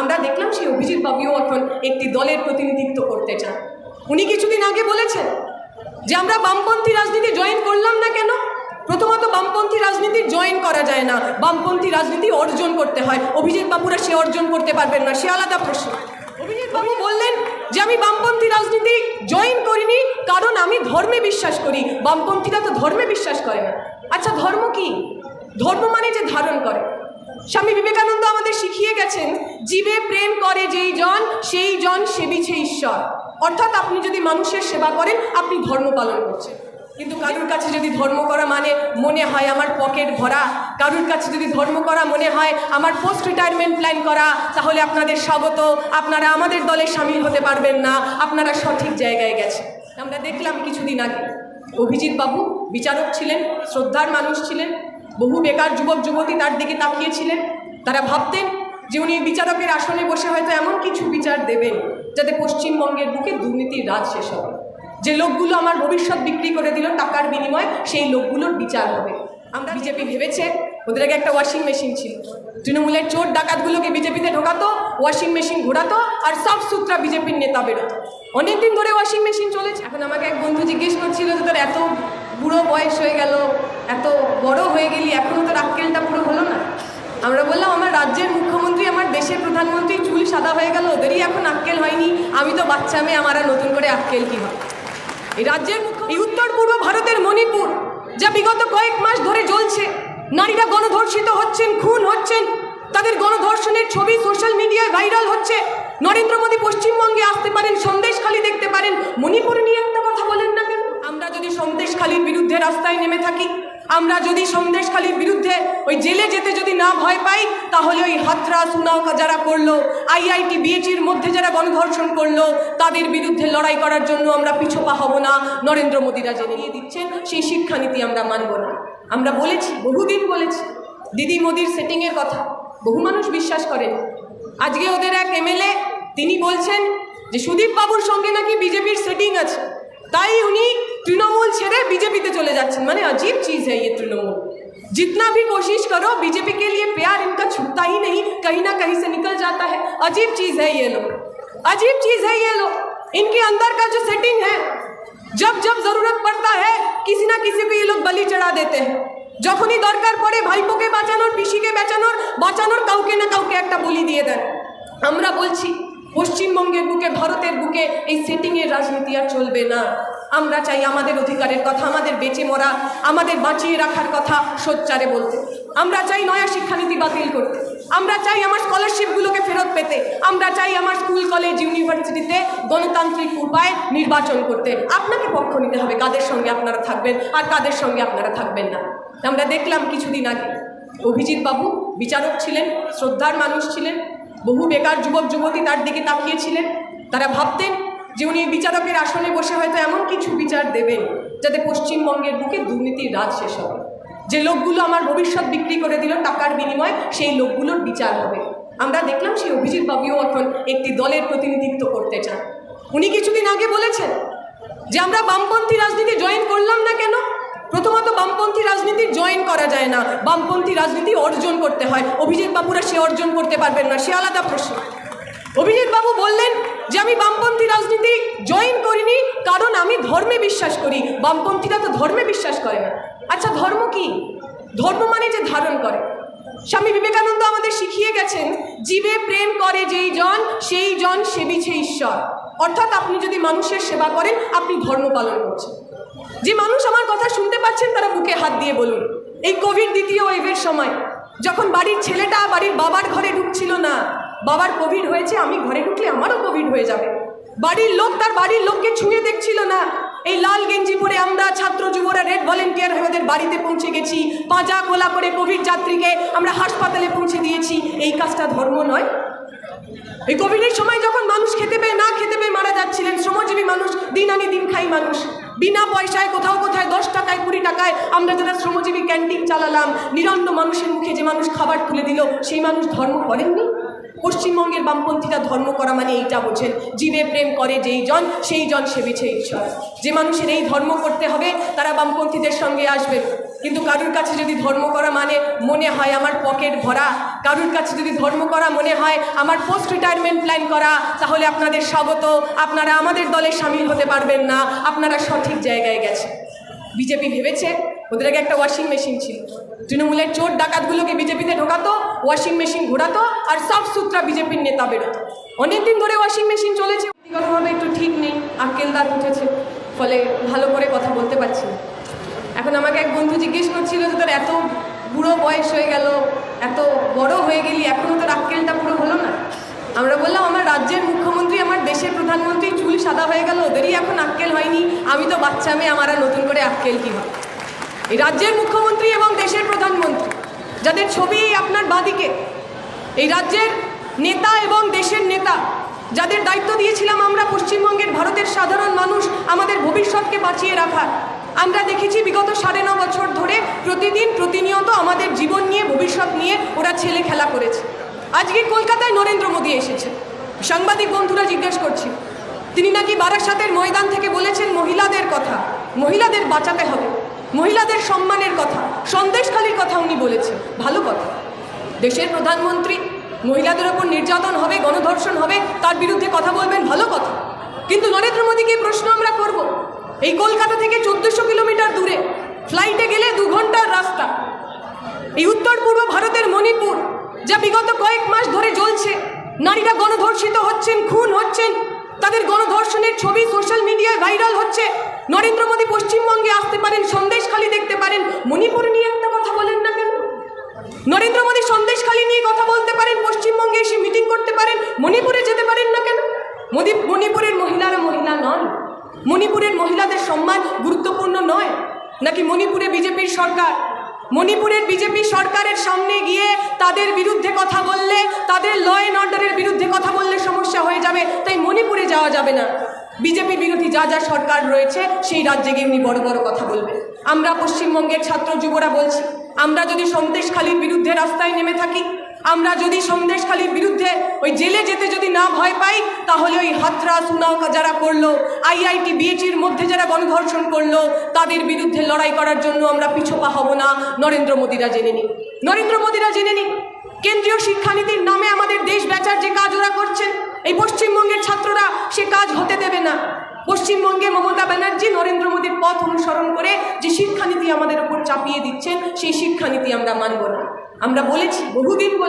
আমরা দেখলাম সেই অভিজিৎ বাবুও এখন একটি দলের প্রতিনিধিত্ব করতে চান। উনি কিছুদিন আগে বলেছেন যে আমরা বামপন্থী রাজনীতি জয়েন করলাম না কেন? প্রথমত বামপন্থী রাজনীতি জয়েন করা যায় না। বামপন্থী রাজনীতি অর্জন করতে হয়। অভিজিৎ বাবুরা সে অর্জন করতে পারবেন না, সে আলাদা প্রশ্ন। অভিজিৎ বাবু বললেন যে আমি বামপন্থী রাজনীতি জয়েন করিনি, কারণ আমি ধর্মে বিশ্বাস করি। বামপন্থীরা তো ধর্মে বিশ্বাস করে না। আচ্ছা ধর্ম কি? ধর্ম মানে যে ধারণ করে। স্বামী বিবেকানন্দ আমাদের শিখিয়ে গেছেন, জীবে প্রেম করে যেই জন, সেই জন সেবিছে ঈশ্বর। অর্থাৎ আপনি যদি মানুষের সেবা করেন, আপনি ধর্ম পালন করছেন। কিন্তু কারুর কাছে যদি ধর্ম করা মানে মনে হয় আমার পকেট ভরা, কারুর কাছে যদি ধর্ম করা মনে হয় আমার পোস্ট রিটায়ারমেন্ট প্ল্যান করা, তাহলে আপনাদের স্বাগত। আপনারা আমাদের দলে সামিল হতে পারবেন না। আপনারা সঠিক জায়গায় গেছে আমরা দেখলাম কিছুদিন আগে অভিজিৎ বাবু বিচারক ছিলেন, শ্রদ্ধার মানুষ ছিলেন। বহু বেকার যুবক, যুবতী তার দিকে তাকিয়েছিলেন। তারা ভাবতেন যে উনি বিচারকের আসনে বসে হয়তো এমন কিছু বিচার দেবেন, যাতে পশ্চিমবঙ্গের বুকে দুর্নীতির রাজ শেষ হবে। যে লোকগুলো আমার ভবিষ্যৎ বিক্রি করে দিল টাকার বিনিময়ে, সেই লোকগুলোর বিচার হবে। আমরা বিজেপি ভেবেছে, ওদের আগে একটা ওয়াশিং মেশিন ছিল। তৃণমূলের চোর ডাকাতগুলোকে বিজেপিতে ঢোকাতো ওয়াশিং মেশিন ঘোরাতো, আর সব সূত্রা বিজেপির নেতা বেরোতো। অনেকদিন ধরে ওয়াশিং মেশিন চলেছে। এখন আমাকে এক বন্ধু জিজ্ঞেস করছিল যে তোর এত বুড়ো বয়স হয়ে গেল, এত বড় হয়ে গেলি এখনও তোর আক্কেলটা পুরো হলো না? আমরা বললাম, আমার রাজ্যের মুখ্যমন্ত্রী, আমার দেশের প্রধানমন্ত্রী, চুল সাদা হয়ে গেল, ওদেরই এখন আক্কেল হয়নি, আমি তো বাচ্চা মেয়ে, আমার নতুন করে আক্কেল কী হয় এই রাজ্যের এই উত্তর পূর্ব ভারতের মণিপুর, যা বিগত কয়েক মাস ধরে জ্বলছে, নারীরা গণধর্ষিত হচ্ছেন, খুন হচ্ছেন, তাদের গণধর্ষণের ছবি সোশ্যাল মিডিয়ায় ভাইরাল হচ্ছে, নরেন্দ্র মোদী পশ্চিমবঙ্গে আসতে পারেন সন্দেশখালি দেখতে পারেন, মণিপুর নিয়ে একটা কথা বলেন না কেন আমরা যদি সন্দেশখালির বিরুদ্ধে রাস্তায় নেমে থাকি। আমরা যদি সন্দেশখালীর বিরুদ্ধে ওই জেলে যেতে যদি না ভয় পাই, তাহলে ওই হাতরা সুনাও যারা করল, আইআইটি বিএচির মধ্যে যারা গণধর্ষণ করল, তাদের বিরুদ্ধে লড়াই করার জন্য আমরা পিছপা হব না। নরেন্দ্র মোদীরা জেনে নিয়ে দিচ্ছেন, সেই শিক্ষানীতি আমরা মানব না। আমরা বলেছি, বহুদিন বলেছি, দিদি মোদির সেটিংয়ের কথা। বহু মানুষ বিশ্বাস করেন আজকে ওদের এক এমএলএ, তিনি বলছেন যে সুদীপ বাবুর সঙ্গে নাকি বিজেপির সেটিং আছে। তাই উনি तृणमूल छेड़े बीजेपी चले जाচ্ছেন माने अजीब चीज़ है ये तृणमूल। जितना भी कोशिश करो बीजेपी के लिए प्यार इनका छुपता ही नहीं, कहीं ना कहीं से निकल जाता है। अजीब चीज़ है ये लोग। अजीब चीज़ है ये लोग। इनके अंदर का जो सेटिंग है, जब जब ज़रूरत पड़ता है, किसी ना किसी को ये लोग बलि चढ़ा देते हैं। যখনই দরকার পড়ে ভাইপোকে বাঁচানোর পিসিকে বাঁচানোর বাঁচানোর কাউকে না কাউকে के एक দিয়ে दिए दें। বলছি পশ্চিমবঙ্গের पश्चिम बंगे बुके भारत সেটিংয়ের রাজনীতি राजनीति চলবে ना। আমরা চাই আমাদের অধিকারের কথা, আমাদের বেঁচে মরা, আমাদের বাঁচিয়ে রাখার কথা সোচ্চারে বলতে। আমরা চাই নয়া শিক্ষানীতি বাতিল করতে। আমরা চাই আমার স্কলারশিপগুলোকে ফেরত পেতে। আমরা চাই আমার স্কুল কলেজ ইউনিভার্সিটিতে গণতান্ত্রিক উপায় নির্বাচন করতে। আপনাকে পক্ষ নিতে হবে, কাদের সঙ্গে আপনারা থাকবেন আর কাদের সঙ্গে আপনারা থাকবেন না। আমরা দেখলাম কিছুদিন আগে, অভিজিৎ বাবু বিচারক ছিলেন, শ্রদ্ধার মানুষ ছিলেন, বহু বেকার যুবক, যুবতী তার দিকে তাকিয়েছিলেন তারা ভাবতেন যে উনি বিচারকের আসনে বসে হয়তো এমন কিছু বিচার দেবেন যাতে পশ্চিমবঙ্গের বুকে দুর্নীতির রাজ শেষ হবে। যে লোকগুলো আমার ভবিষ্যৎ বিক্রি করে দিল টাকার বিনিময়ে, সেই লোকগুলোর বিচার হবে। আমরা দেখলাম সেই অভিজিৎ বাবুও এখন একটি দলের প্রতিনিধিত্ব করতে চান। উনি কিছুদিন আগে বলেছেন যে আমরা বামপন্থী রাজনীতি জয়েন করলাম না কেন? প্রথমত বামপন্থী রাজনীতি জয়েন করা যায় না। বামপন্থী রাজনীতি অর্জন করতে হয়। অভিজিৎ বাবুরা সে অর্জন করতে পারবেন না, সে আলাদা প্রশ্ন। অভিজিৎ বাবু বললেন যে আমি বামপন্থী রাজনীতি জয়েন করিনি, কারণ আমি ধর্মে বিশ্বাস করি। বামপন্থীরা তো ধর্মে বিশ্বাস করে না। আচ্ছা ধর্ম কি? ধর্ম মানে যে ধারণ করে। স্বামী বিবেকানন্দ আমাদের শিখিয়ে গেছেন, জীবে প্রেম করে যেই জন, সেই জন সেবিছে ঈশ্বর। অর্থাৎ আপনি যদি মানুষের সেবা করেন, আপনি ধর্ম পালন করছেন। যে মানুষ আমার কথা শুনতে পাচ্ছেন, তারা বুকে হাত দিয়ে বলুন। এই কোভিড দ্বিতীয় ওয়েভের সময়, যখন বাড়ির ছেলেটা বাড়ির বাবার ঘরে ঢুকছিল না বাবার কোভিড হয়েছে, আমি ঘরে ঢুকলে আমারও কোভিড হয়ে যাবে। বাড়ির লোক তার বাড়ির লোককে ছুঁয়ে দেখছিল না। এই লাল গেঞ্জি পরে আমরা ছাত্র যুবরা রেড ভলেন্টিয়ার হয়ে ওদের বাড়িতে পৌঁছে গেছি। পাঁজা কোলা করে কোভিড যাত্রীকে আমরা হাসপাতালে পৌঁছে দিয়েছি। এই কাজটা ধর্ম নয়। এই কোভিডের সময় যখন মানুষ খেতে পেয়ে, না খেতে পেয়ে মারা যাচ্ছিলেন, শ্রমজীবী মানুষ, দিন আনি দিন খাই মানুষ। বিনা পয়সায় কোথাও কোথায়, দশ টাকায়, কুড়ি টাকায় আমরা যারা শ্রমজীবী ক্যান্টিন চালালাম, নিরন্ন মানুষের মুখে যে মানুষ খাবার তুলে দিল, সেই মানুষ ধর্ম করেননি? পশ্চিমবঙ্গের বামপন্থীরা ধর্ম করা মানে এইটা বোঝেন। জীবে প্রেম করে যেই জন, সেই জন সেবিছে ঈশ্বর। যে মানুষের এই ধর্ম করতে হবে, তারা বামপন্থীদের সঙ্গে আসবেন কিন্তু কারুর কাছে যদি ধর্ম করা মানে মনে হয় আমার পকেট ভরা, কারুর কাছে যদি ধর্ম করা মনে হয় আমার পোস্ট রিটায়ারমেন্ট প্ল্যান করা, তাহলে আপনাদের স্বাগত। আপনারা আমাদের দলে সামিল হতে পারবেন না। আপনারা সঠিক জায়গায় গেছেন। বিজেপি ভেবেছে ওদের আগে একটা ওয়াশিং মেশিন ছিল। তৃণমূলের চোর ডাকাতগুলোকে বিজেপিতে ঢোকাতো ওয়াশিং মেশিন ঘোরাতো আর সব সূত্রা বিজেপির নেতা বেরোতো। অনেকদিন ধরে ওয়াশিং মেশিন চলেছে, ব্যক্তিগতভাবে একটু ঠিক নেই, আক্কেলদার উঠেছে, ফলে ভালো করে কথা বলতে পারছি না। এখন আমাকে এক বন্ধু জিজ্ঞেস করছিল যে, তোর এত বুড়ো বয়স হয়ে গেল, এত বড় হয়ে গেলি এখনও তোর আক্কেলটা পুরো হলো না? আমরা বললাম, আমার রাজ্যের মুখ্যমন্ত্রী, আমার দেশের প্রধানমন্ত্রী চুল সাদা হয়ে গেল, ওদেরই এখন আক্কেল হয়নি, আমি তো বাচ্চা মেয়ে, আমার নতুন করে আক্কেল কী হয় রাজ্যের মুখ্যমন্ত্রী এবং দেশের প্রধানমন্ত্রী, যাদের ছবি আপনার বাদিকে, এই রাজ্যের নেতা এবং দেশের নেতা, যাদের দায়িত্ব দিয়েছিলাম আমরা পশ্চিমবঙ্গের ভারতের সাধারণ মানুষ, আমাদের ভবিষ্যৎকে বাঁচিয়ে রাখার। আমরা দেখেছি বিগত সাড়ে ন বছর ধরে প্রতিদিন প্রতিনিয়ত আমাদের জীবন নিয়ে, ভবিষ্যৎ নিয়ে ওরা ছেলে খেলা করেছে। আজকে কলকাতায় নরেন্দ্র মোদী এসেছে। সাংবাদিক বন্ধুরা জিজ্ঞেস করছি, তিনি নাকি বারাসাতের ময়দান থেকে বলেছেন মহিলাদের কথা, মহিলাদের বাঁচাতে হবে। মহিলাদের সম্মানের কথা, সন্দেশখালির কথা উনি বলেছেন। ভালো কথা। দেশের প্রধানমন্ত্রী, মহিলাদের ওপর নির্যাতন হবে, গণধর্ষণ হবে, তার বিরুদ্ধে কথা বলবেন, ভালো কথা। কিন্তু নরেন্দ্র মোদীকে প্রশ্ন আমরা করব। এই কলকাতা থেকে চোদ্দশো কিলোমিটার দূরে ফ্লাইটে গেলে দু ঘণ্টার রাস্তা। এই উত্তর পূর্ব ভারতের মণিপুর, যা বিগত কয়েক মাস ধরে জ্বলছে। নারীরা গণধর্ষিত হচ্ছেন, খুন হচ্ছেন। তাদের গণধর্ষণের ছবি সোশ্যাল মিডিয়ায় ভাইরাল হচ্ছে। নরেন্দ্র মোদী পশ্চিমবঙ্গে আসতে পারেন সন্দেশখালি দেখতে পারেন। মণিপুর নিয়ে একটা কথা বলেন না কেন? নরেন্দ্র মোদী সন্দেশখালি নিয়ে কথা বলতে পারেন, পশ্চিমবঙ্গে এসে মিটিং করতে পারেন। মণিপুরে যেতে পারেন না কেন? মোদী, মণিপুরের মহিলারা মহিলা নন। মণিপুরের মহিলাদের সম্মান গুরুত্বপূর্ণ নয়। নাকি মণিপুরে বিজেপির সরকার মণিপুরের বিজেপি সরকারের সামনে গিয়ে তাদের বিরুদ্ধে কথা বললে, তাদের ল অ্যান্ড অর্ডারের বিরুদ্ধে কথা বললে সমস্যা হয়ে যাবে, তাই মণিপুরে যাওয়া যাবে না। বিজেপি বিরোধী যা যা সরকার রয়েছে, সেই রাজ্যে গিয়ে উনি বড় বড় কথা বলবেন। আমরা পশ্চিমবঙ্গের ছাত্র যুবরা বলছি, আমরা যদি সন্তেশখালীর বিরুদ্ধে রাস্তায় নেমে থাকি আমরা যদি সন্দেশখালীর বিরুদ্ধে ওই জেলে যেতে যদি না ভয় পাই, তাহলে ওই হাতরা সুনাওকা যারা করল, আইআইটি বিএচির মধ্যে যারা গণধর্ষণ করল, তাদের বিরুদ্ধে লড়াই করার জন্য আমরা পিছোপা হব না। নরেন্দ্র মোদীরা জেনে নিন নরেন্দ্র মোদীরা জেনে নিন কেন্দ্রীয় শিক্ষানীতির নামে আমাদের দেশ বেচার যে কাজ ওরা করছেন, এই পশ্চিমবঙ্গের ছাত্ররা সে কাজ হতে দেবে না। পশ্চিমবঙ্গে মমতা ব্যানার্জি নরেন্দ্র মোদীর পথ অনুসরণ করে যে শিক্ষানীতি আমাদের ওপর চাপিয়ে দিচ্ছেন, সেই শিক্ষানীতি আমরা মানব না। আমরা বলেছি, বহুদিন বলে